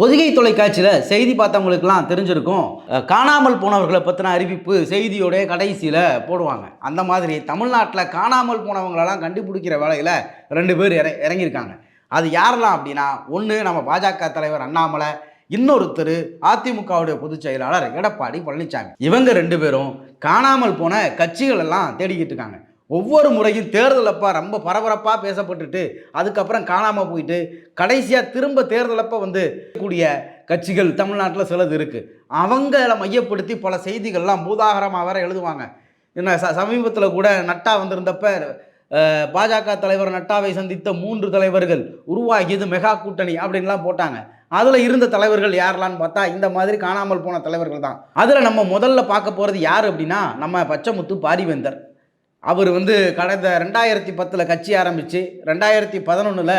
பொதிகை தொலைக்காட்சியில் செய்தி பார்த்தவங்களுக்குலாம் தெரிஞ்சிருக்கும். காணாமல் போனவர்களை பற்றின அறிவிப்பு செய்தியோடைய கடைசியில் போடுவாங்க. அந்த மாதிரி தமிழ்நாட்டில் காணாமல் போனவங்களெல்லாம் கண்டுபிடிக்கிற வேலையில் ரெண்டு பேர் இற இறங்கியிருக்காங்க. அது யாரெல்லாம் அப்படின்னா ஒன்று நம்ம பாஜக தலைவர் அண்ணாமலை இன்னொருத்தர் அதிமுகவுடைய பொதுச் செயலாளர் எடப்பாடி பழனிசாமி இவங்க ரெண்டு பேரும் காணாமல் போன கட்சிகள் எல்லாம் தேடிக்கிட்டு இருக்காங்க. ஒவ்வொரு முறையும் தேர்தலப்பா ரொம்ப பரபரப்பாக பேசப்பட்டுட்டு அதுக்கப்புறம் காணாமல் போயிட்டு கடைசியாக திரும்ப தேர்தலப்போ வந்து கூடிய கட்சிகள் தமிழ்நாட்டில் சிலது இருக்குது அவங்கள மையப்படுத்தி பல செய்திகள்லாம் பூதாகரமாக வேற எழுதுவாங்க. என்ன ச சமீபத்தில் கூட நட்டா வந்திருந்தப்ப பாஜக தலைவர் நட்டாவை சந்தித்த மூன்று தலைவர்கள் உருவாகியது மெகா கூட்டணி அப்படின்லாம் போட்டாங்க. அதில் இருந்த தலைவர்கள் யாரெல்லாம்னு பார்த்தா இந்த மாதிரி காணாமல் போன தலைவர்கள் தான். அதில் நம்ம முதல்ல பார்க்க போகிறது யார் அப்படின்னா நம்ம பச்சைமுத்து பாரிவேந்தர். அவர் வந்து கடந்த ரெண்டாயிரத்தி பத்தில் கட்சி ஆரம்பித்து ரெண்டாயிரத்தி பதினொன்றில்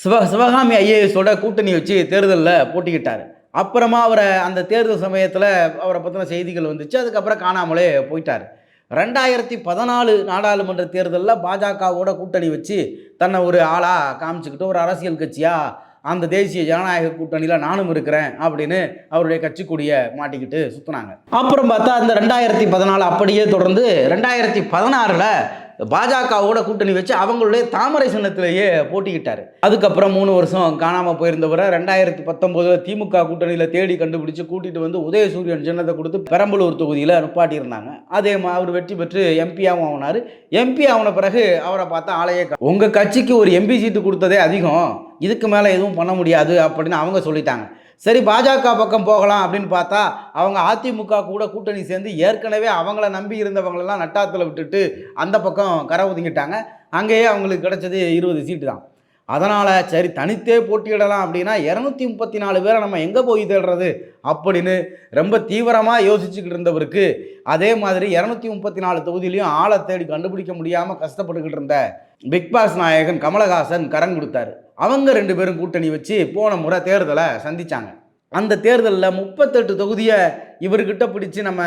சிவ சிவகாமி ஐஏஎஸோட கூட்டணி வச்சு தேர்தலில் போட்டிக்கிட்டார். அப்புறமா அவரை அந்த தேர்தல் சமயத்தில் அவரை பற்றின செய்திகள் வந்துச்சு. அதுக்கப்புறம் காணாமலே போயிட்டார். ரெண்டாயிரத்தி பதினாலு நாடாளுமன்ற தேர்தலில் பாஜகவோட கூட்டணி வச்சு தன்னை ஒரு ஆளாக காமிச்சுக்கிட்டு ஒரு அரசியல் கட்சியாக அந்த தேசிய ஜனநாயக கூட்டணியில் நானும் இருக்கிறேன் அப்படின்னு அவருடைய கட்சி கொடியை மாட்டிக்கிட்டு சுற்றினாங்க அப்புறம் பார்த்தா அந்த ரெண்டாயிரத்தி பதினாலு அப்படியே தொடர்ந்து ரெண்டாயிரத்தி பதினாறில் பாஜகவோட கூட்டணி வச்சு அவங்களுடைய தாமரை சின்னத்திலேயே போட்டிக்கிட்டார் அதுக்கப்புறம் மூணு வருஷம் காணாமல் போயிருந்தவரை ரெண்டாயிரத்தி பத்தொம்போதில் திமுக கூட்டணியில் தேடி கண்டுபிடிச்சு கூட்டிகிட்டு வந்து உதயசூரியன் சின்னத்தை கொடுத்து பெரம்பலூர் தொகுதியில் நிப்பாட்டியிருந்தாங்க. அதே மா அவர் வெற்றி பெற்று எம்பியாகவும் ஆகினார் எம்பி ஆன பிறகு அவரை பார்த்தா ஆலையே உங்கள் கட்சிக்கு ஒரு எம்பி சீட்டு கொடுத்ததே அதிகம். இதுக்கு மேலே எதுவும் பண்ண முடியாது அப்படின்னு அவங்க சொல்லிட்டாங்க. சரி பாஜக பக்கம் போகலாம் அப்படின்னு பார்த்தா அவங்க அதிமுக கூட கூட்டணி சேர்ந்து ஏற்கனவே அவங்கள நம்பி இருந்தவங்களெல்லாம் நட்டாத்தில் விட்டுட்டு அந்த பக்கம் கரை ஒதுங்கிட்டாங்க. அங்கேயே அவங்களுக்கு கிடைச்சது இருபது சீட்டு தான். அதனால் சரி தனித்தே போட்டியிடலாம் அப்படின்னா இரநூத்தி முப்பத்தி நாலு பேரை நம்ம எங்கே போய் தேடுறது அப்படின்னு ரொம்ப தீவிரமாக யோசிச்சுக்கிட்டு இருந்தவருக்கு அதே மாதிரி இரநூத்தி முப்பத்தி நாலு தொகுதியிலையும் ஆளை தேடி கண்டுபிடிக்க முடியாமல் கஷ்டப்பட்டுக்கிட்டு இருந்த பிக் பாஸ் நாயகன் கமலஹாசன் கரம் கொடுத்தாரு. அவங்க ரெண்டு பேரும் கூட்டணி வச்சு போன முறை தேர்தலை சந்தித்தாங்க அந்த தேர்தலில் முப்பத்தெட்டு தொகுதியை இவர்கிட்ட பிடிச்சு நம்ம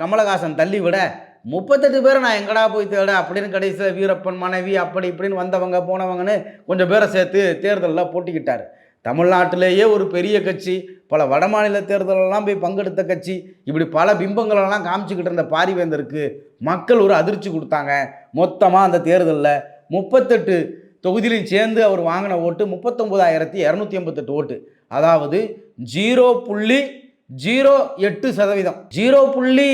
கமலஹாசன் தள்ளி விட முப்பத்தெட்டு பேரை நான் எங்கடா போய் தேட? அப்படின்னு கடைசியில் வீரப்பன் மனைவி அப்படி இப்படின்னு வந்தவங்க போனவங்கன்னு கொஞ்சம் பேரை சேர்த்து தேர்தலில் போட்டிக்கிட்டார். தமிழ்நாட்டிலேயே ஒரு பெரிய கட்சி பல வடமாநில தேர்தலெல்லாம் போய் பங்கெடுத்த கட்சி இப்படி பல பிம்பங்களெல்லாம் காமிச்சிக்கிட்டு இருந்த பாரிவேந்தருக்கு மக்கள் ஒரு அதிர்ச்சி கொடுத்தாங்க. மொத்தமாக அந்த தேர்தலில் முப்பத்தெட்டு தொகுதியிலையும் சேர்ந்து அவர் வாங்கின ஓட்டு முப்பத்தொம்போதாயிரத்தி இரநூத்தி எண்பத்தெட்டு ஓட்டு. அதாவது ஜீரோ புள்ளி ஜீரோ எட்டு சதவீதம். ஜீரோ புள்ளி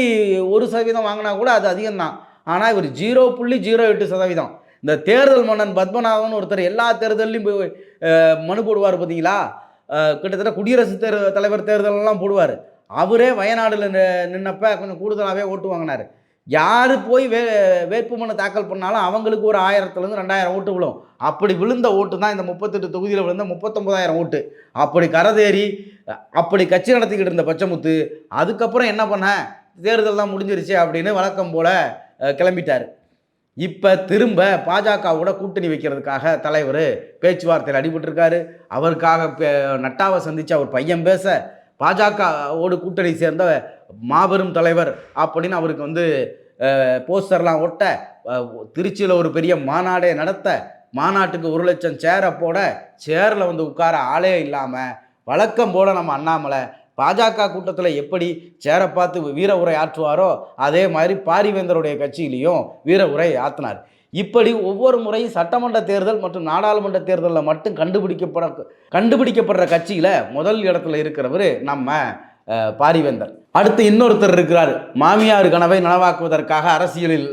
ஒரு சதவீதம் வாங்கினா கூட அது அதிகம்தான். ஆனால் இவர் ஜீரோ புள்ளி ஜீரோ எட்டு சதவீதம். இந்த தேர்தல் மன்னன் பத்மநாதன் ஒருத்தர் எல்லா தேர்தல்லையும் போய் மனு போடுவார் பார்த்தீங்களா கிட்டத்தட்ட குடியரசுத் தேர் தலைவர் தேர்தலெல்லாம் போடுவார். அவரே வயநாடில் நின்னப்ப கொஞ்சம் கூடுதலாகவே ஓட்டு வாங்கினார். யார் போய் வே வேட்புமனு தாக்கல் பண்ணாலும் அவங்களுக்கு ஒரு ஆயிரத்துலேருந்து ரெண்டாயிரம் ஓட்டு விழும். அப்படி விழுந்த ஓட்டு தான் இந்த முப்பத்தெட்டு தொகுதியில் விழுந்த முப்பத்தொம்பதாயிரம் ஓட்டு. அப்படி கரதேறி அப்படி கட்சி நடத்திக்கிட்டு இருந்த பச்சைமுத்து அதுக்கப்புறம் என்ன பண்ண? தேர்தல் தான் முடிஞ்சிருச்சு அப்படின்னு வழக்கம் போல் கிளம்பிட்டார். இப்போ திரும்ப பாஜகவோட கூட்டணி வைக்கிறதுக்காக தலைவர் பேச்சுவார்த்தையில் அடிபட்டிருக்காரு. அவருக்காக பே- நட்டாவை சந்தித்து அவர் பையன் பேச பாஜகவோடு கூட்டணி சேர்ந்த மாபெரும் தலைவர் அப்படின்னு அவருக்கு வந்து போஸ்டர்லாம் ஒட்ட திருச்சியில் ஒரு பெரிய மாநாடே நடத்த மாநாட்டுக்கு ஒரு லட்சம் சேரை போட சேரில் வந்து உட்கார ஆளே இல்லாமல் வழக்கம் போல் நம்ம அண்ணாமலை பாஜக கூட்டத்தில் எப்படி சேரை பார்த்து வீர உரை ஆற்றுவாரோ அதே மாதிரி பாரிவேந்தருடைய கட்சியிலையும் வீர உரை ஆற்றினார் இப்படி ஒவ்வொரு முறையும் சட்டமன்ற தேர்தல் மற்றும் நாடாளுமன்ற தேர்தலில் மட்டும் கண்டுபிடிக்கப்பட கண்டுபிடிக்கப்படுற கட்சியில் முதல் இடத்துல இருக்கிறவர் நம்ம பாரிவேந்தர். அடுத்து இன்னொருத்தர் இருக்கிறார். மாமியார் கனவை நனவாக்குவதற்காக அரசியலில்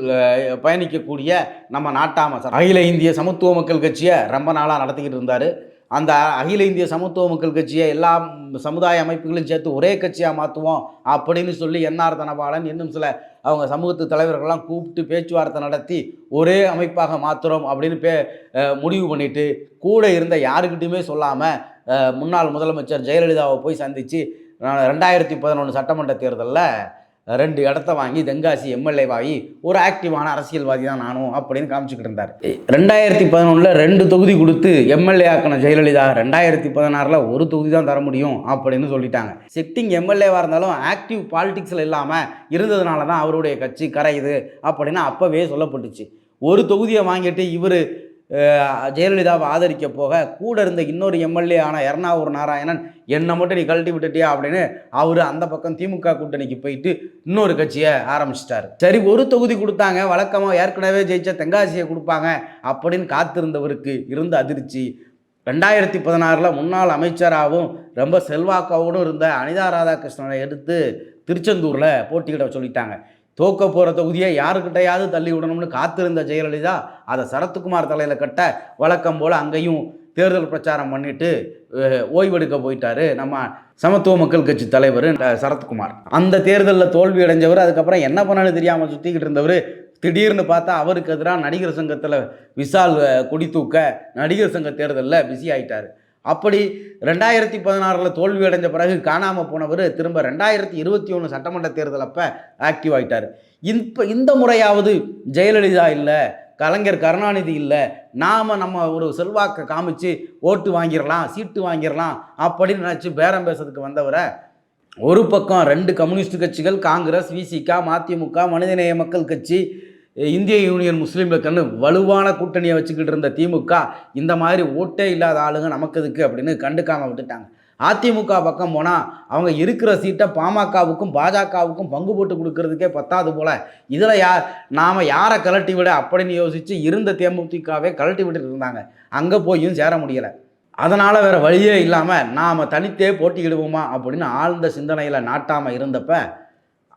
பயணிக்கக்கூடிய நம்ம நாட்டாமசர். அகில இந்திய சமத்துவ மக்கள் கட்சியை ரொம்ப நாளாக நடத்திக்கிட்டு இருந்தார். அந்த அகில இந்திய சமத்துவ மக்கள் கட்சியை எல்லா சமுதாய அமைப்புகளையும் சேர்த்து ஒரே கட்சியாக மாற்றுவோம் அப்படின்னு சொல்லி என்ஆர் தனபாலன் இன்னும் சில அவங்க சமூகத்து தலைவர்கள்லாம் கூப்பிட்டு பேச்சுவார்த்தை நடத்தி ஒரே அமைப்பாக மாற்றுறோம் அப்படின்னு பே முடிவு பண்ணிட்டு கூட இருந்த யாருக்கிட்டையுமே சொல்லாமல் முன்னாள் முதலமைச்சர் ஜெயலலிதாவை போய் சந்தித்து ரெண்டாயிரத்தி பதினொன்று சட்டமன்ற தேர்தலில் ரெண்டு இடத்த வாங்கி தென்காசி எம்எல்ஏ வாங்கி ஒரு ஆக்டிவான அரசியல்வாதி தான் நானும் அப்படின்னு காமிச்சிக்கிட்டு இருந்தார். ரெண்டாயிரத்தி பதினொன்றில் ரெண்டு தொகுதி கொடுத்து எம்எல்ஏ ஆக்கின ஜெயலலிதா ரெண்டாயிரத்தி பதினாறில் ஒரு தொகுதி தான் தர முடியும் அப்படின்னு சொல்லிட்டாங்க. சிட்டிங் எம்எல்ஏவாக இருந்தாலும் ஆக்டிவ் பாலிடிக்ஸில் இல்லாமல் இருந்ததுனால தான் அவருடைய கட்சி கரையுது அப்படின்னு அப்போவே சொல்லப்பட்டுச்சு. ஒரு தொகுதியை வாங்கிட்டு இவர் ஜெயலலிதாவை ஆதரிக்க போக கூட இருந்த இன்னொரு எம்எல்ஏ ஆன எர்ணாவூர் நாராயணன் என்னை மட்டும் நீ கழட்டி விட்டுட்டியா அப்படின்னு அவர் அந்த பக்கம் திமுக கூட்டணிக்கு போயிட்டு இன்னொரு கட்சியை ஆரம்பிச்சிட்டாரு. சரி ஒரு தொகுதி கொடுத்தாங்க. வழக்கமாக ஏற்கனவே ஜெயிச்ச தென்காசியை கொடுப்பாங்க அப்படின்னு காத்திருந்தவருக்கு இருந்த அதிர்ச்சி. ரெண்டாயிரத்தி பதினாறில் முன்னாள் அமைச்சராகவும் ரொம்ப செல்வாக்காவோடும் இருந்த அனிதா ராதாகிருஷ்ணனை எடுத்து திருச்செந்தூரில் போட்டியிட சொல்லிட்டாங்க. தோக்க போகிற தொகுதியை யாருக்கிட்டையாவது தள்ளி விடணும்னு காத்திருந்த ஜெயலலிதா அதை சரத்குமார் தலையில் கட்ட வழக்கம் போல் அங்கேயும் தேர்தல் பிரச்சாரம் பண்ணிட்டு ஓய்வெடுக்க போயிட்டாரு நம்ம சமத்துவ மக்கள் கட்சி தலைவர் சரத்குமார். அந்த தேர்தலில் தோல்வி அடைஞ்சவர் அதுக்கப்புறம் என்ன பண்ணாலும் தெரியாமல் சுற்றிக்கிட்டு இருந்தவர் திடீர்னு பார்த்தா அவருக்கு எதிராக நடிகர் சங்கத்தில் விசால் கொடி தூக்க நடிகர் சங்க தேர்தலில் பிஸி ஆகிட்டார் அப்படி ரெண்டாயிரத்தி பதினாறில் தோல்வி அடைஞ்ச பிறகு காணாமல் போனவர் திரும்ப ரெண்டாயிரத்தி இருபத்தி ஒன்று சட்டமன்ற தேர்தல் அப்போ ஆக்டிவ் ஆகிட்டார் இப்போ இந்த முறையாவது ஜெயலலிதா இல்லை கலைஞர் கருணாநிதி இல்லை. நாம் நம்ம ஒரு செல்வாக்கை காமிச்சு ஓட்டு வாங்கிடலாம் சீட்டு வாங்கிடலாம் அப்படின்னு நினச்சி பேரம் பேசுறதுக்கு வந்தவரை ஒரு பக்கம் ரெண்டு கம்யூனிஸ்ட் கட்சிகள் காங்கிரஸ் விசிக மதிமுக மனிதநேய மக்கள் கட்சி இந்திய யூனியன் முஸ்லீம் லீக்னு வலுவான கூட்டணியை வச்சுக்கிட்டு இருந்த திமுக இந்த மாதிரி ஓட்டே இல்லாத ஆளுங்க நமக்கு இதுக்கு அப்படின்னு கண்டுக்காமல் விட்டுட்டாங்க. அதிமுக பக்கம் போனால் அவங்க இருக்கிற சீட்டை பாமகவுக்கும் பாஜகவுக்கும் பங்கு போட்டு கொடுக்கறதுக்கே பத்தாது போல். இதில் யார் நாம் யாரை கலட்டி விட அப்படின்னு யோசித்து இருந்த தேமுதிகவே கலட்டி விட்டுட்டு இருந்தாங்க. அங்கே போயும் சேர முடியலை. அதனால் வேறு வழியே இல்லாமல் நாம் தனித்தே போட்டியிடுவோமா அப்படின்னு ஆழ்ந்த சிந்தனையில் நாட்டாமல் இருந்தப்ப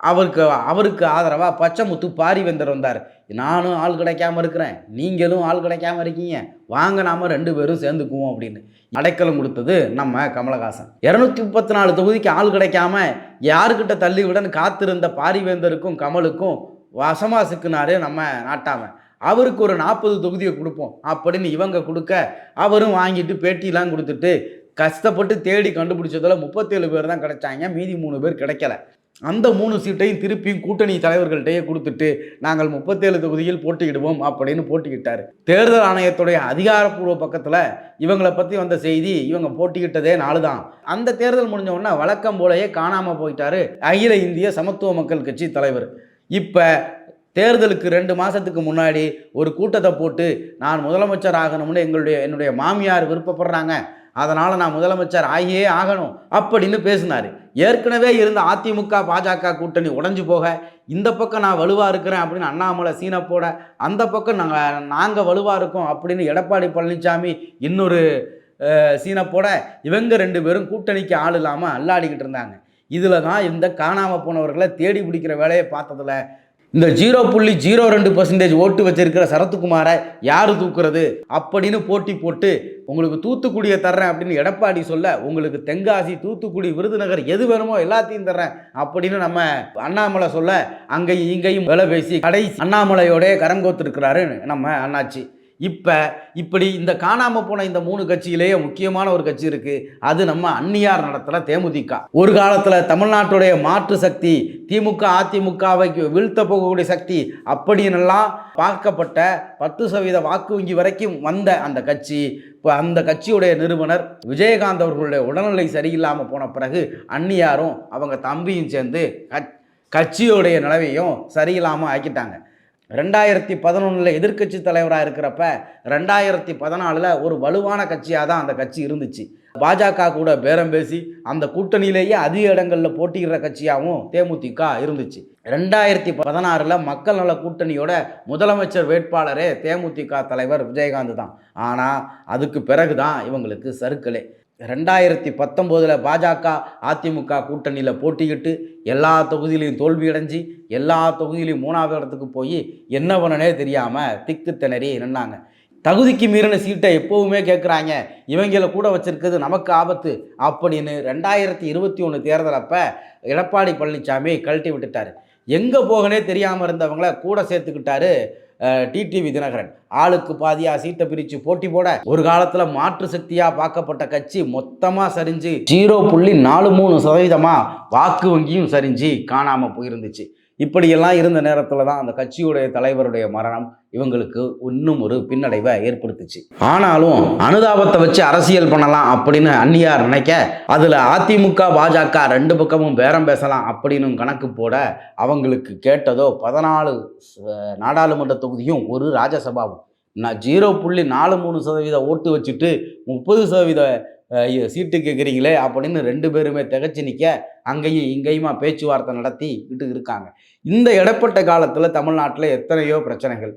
அவருக்கு அவருக்கு ஆதரவாக பச்சைமுத்து பாரிவேந்தர் வந்தார். நானும் ஆள் கிடைக்காம இருக்கிறேன். நீங்களும் ஆள் கிடைக்காம இருக்கீங்க. வாங்க நாம ரெண்டு பேரும் சேர்ந்துக்குவோம் அப்படின்னு. அடைக்கலம் கொடுத்தது நம்ம கமலஹாசன். இரநூத்தி முப்பத்தி நாலு தொகுதிக்கு ஆள் கிடைக்காம யாருக்கிட்ட தள்ளி விடன்னு காத்திருந்த பாரிவேந்தருக்கும் கமலுக்கும் வசமா சிக்கினாரு நம்ம நாட்டாம. அவருக்கு ஒரு நாற்பது தொகுதியை கொடுப்போம். அப்படின்னு இவங்க கொடுக்க அவரும் வாங்கிட்டு பேட்டிலாம் கொடுத்துட்டு கஷ்டப்பட்டு தேடி கண்டுபிடிச்சதில் முப்பத்தேழு பேர் தான் கிடைச்சாங்க. மீதி மூணு பேர் கிடைக்கல. அந்த மூணு சீட்டையும் திருப்பியும் கூட்டணி தலைவர்கள்ட்டையே கொடுத்துட்டு நாங்கள் முப்பத்தேழு தொகுதியில் போட்டியிடுவோம் அப்படின்னு போட்டிக்கிட்டார் தேர்தல் ஆணையத்துடைய அதிகாரப்பூர்வ பக்கத்தில் இவங்களை பற்றி வந்த செய்தி இவங்க போட்டிக்கிட்டதே நாலு தான். அந்த தேர்தல் முடிஞ்ச உடனே வழக்கம் போலயே காணாமல் போயிட்டாரு அகில இந்திய சமத்துவ மக்கள் கட்சி தலைவர். இப்போ தேர்தலுக்கு ரெண்டு மாதத்துக்கு முன்னாடி ஒரு கூட்டத்தை போட்டு நான் முதலமைச்சர் ஆகணும்னு எங்களுடைய என்னுடைய மாமியார் விருப்பப்படுறாங்க. அதனால் நான் முதலமைச்சர் ஆகியே ஆகணும் அப்படின்னு பேசினார். ஏற்கனவே இருந்த அதிமுக பாஜக கூட்டணி உடைஞ்சு போக இந்த பக்கம் நான் வலுவாக இருக்கிறேன் அப்படின்னு அண்ணாமலை சீனப்போட அந்த பக்கம் நாங்கள் நாங்கள் வலுவாக இருக்கோம் அப்படின்னு எடப்பாடி பழனிசாமி இன்னொரு சீனப்போட இவங்க ரெண்டு பேரும் கூட்டணிக்கு ஆள் இல்லாமல் அல்லாடிக்கிட்டு இருந்தாங்க. இதில் தான் இந்த காணாமல் போனவர்களை தேடி பிடிக்கிற வேலையை பார்த்ததுல இந்த ஜீரோ புள்ளி ஜீரோ ரெண்டு பர்சன்டேஜ் ஓட்டு வச்சிருக்கிற சரத்குமாரை யார் தூக்குறது? அப்படின்னு போட்டி போட்டு உங்களுக்கு தூத்துக்குடியை தர்றேன் அப்படின்னு எடப்பாடி சொல்ல உங்களுக்கு தென்காசி தூத்துக்குடி விருதுநகர் எது வேணுமோ எல்லாத்தையும் தர்றேன் அப்படின்னு நம்ம அண்ணாமலை சொல்ல அங்கேயும் இங்கேயும் வேலை பேசி கடை அண்ணாமலையோடே கரம் நம்ம அண்ணாச்சி. இப்போ இப்படி இந்த காணாமல் போன இந்த மூணு கட்சியிலேயே முக்கியமான ஒரு கட்சி இருக்குது அது நம்ம அந்நியார் நடத்துகிற தேமுதிக. ஒரு காலத்தில் தமிழ்நாட்டுடைய மாற்று சக்தி திமுக அதிமுகவை வீழ்த்த போகக்கூடிய சக்தி அப்படின்னெல்லாம் பார்க்கப்பட்ட பத்து சதவீத வாக்கு வங்கி வரைக்கும் வந்த அந்த கட்சி. இப்போ அந்த கட்சியுடைய நிறுவனர் விஜயகாந்த் அவர்களுடைய உடல்நிலை சரியில்லாமல் போன பிறகு அந்நியாரும் அவங்க தம்பியும் சேர்ந்து கட்சியுடைய நிலவையும் சரியில்லாமல் ஆக்கிட்டாங்க. ரெண்டாயிரத்தி பதினொன்றில் எதிர்க்கட்சி தலைவராக இருக்கிறப்ப ரெண்டாயிரத்தி பதினாலில் ஒரு வலுவான கட்சியாக தான் அந்த கட்சி இருந்துச்சு. பாஜக கூட பேரம் பேசி அந்த கூட்டணியிலேயே அதிக இடங்களில் போட்டியிடுற கட்சியாகவும் தேமுதிக இருந்துச்சு. ரெண்டாயிரத்தி பதினாறில் மக்கள் நல கூட்டணியோட முதலமைச்சர் வேட்பாளரே தேமுதிக தலைவர் விஜயகாந்த் தான். ஆனால் அதுக்கு பிறகு தான் இவங்களுக்கு சறுக்கலே. ரெண்டாயிரத்தி பத்தொம்போதில் பாஜக அதிமுக கூட்டணியில் போட்டியிட்டு எல்லா தொகுதியிலையும் தோல்வியடைஞ்சு எல்லா தொகுதியிலையும் மூணாவது இடத்துக்கு போய் என்ன பண்ணனே தெரியாமல் திக்கு திணறி நின்னாங்க. தகுதிக்கு மீறின சீட்டை எப்போவுமே கேட்குறாங்க இவங்கள கூட வச்சுருக்கிறது நமக்கு ஆபத்து அப்படின்னு ரெண்டாயிரத்தி இருபத்தி ஒன்று தேர்தல் அப்போ எடப்பாடி பழனிசாமி கழட்டி விட்டுட்டார். எங்கே போகனே தெரியாமல் இருந்தவங்கள கூட சேர்த்துக்கிட்டாரு டிடிவி தினகரன் ஆளுக்கு பாதியா சீட்டை பிரித்து போட்டி போட ஒரு காலத்தில் மாற்று சக்தியாக பார்க்கப்பட்ட கட்சி மொத்தமாக சரிஞ்சு ஜீரோ புள்ளி நாலு மூணு சதவீதமாக வாக்கு வங்கியும் சரிஞ்சு காணாமல் போயிருந்துச்சு. இப்படியெல்லாம் இருந்த நேரத்தில் தான் அந்த கட்சியுடைய தலைவருடைய மரணம் இவங்களுக்கு இன்னும் ஒரு பின்னடைவை ஏற்படுத்துச்சு. ஆனாலும் அனுதாபத்தை வச்சு அரசியல் பண்ணலாம் அப்படின்னு அந்நியார் நினைக்க அதில் அதிமுக பாஜக ரெண்டு பக்கமும் பேரம் பேசலாம் அப்படின்னு கணக்கு போட அவங்களுக்கு கேட்டதோ பதினாலு நாடாளுமன்ற தொகுதியும் ஒரு ராஜ்யசபாவும். நான் ஜீரோ புள்ளி நாலு மூணு சதவீத ஓட்டு வச்சுட்டு முப்பது சதவீத சீட்டு கேட்குறீங்களே அப்படின்னு ரெண்டு பேருமே திகச்சு நிற்க அங்கேயும் இங்கேயுமா பேச்சுவார்த்தை நடத்திக்கிட்டு இருக்காங்க. இந்த இடப்பட்ட காலத்தில் தமிழ்நாட்டில் எத்தனையோ பிரச்சனைகள்.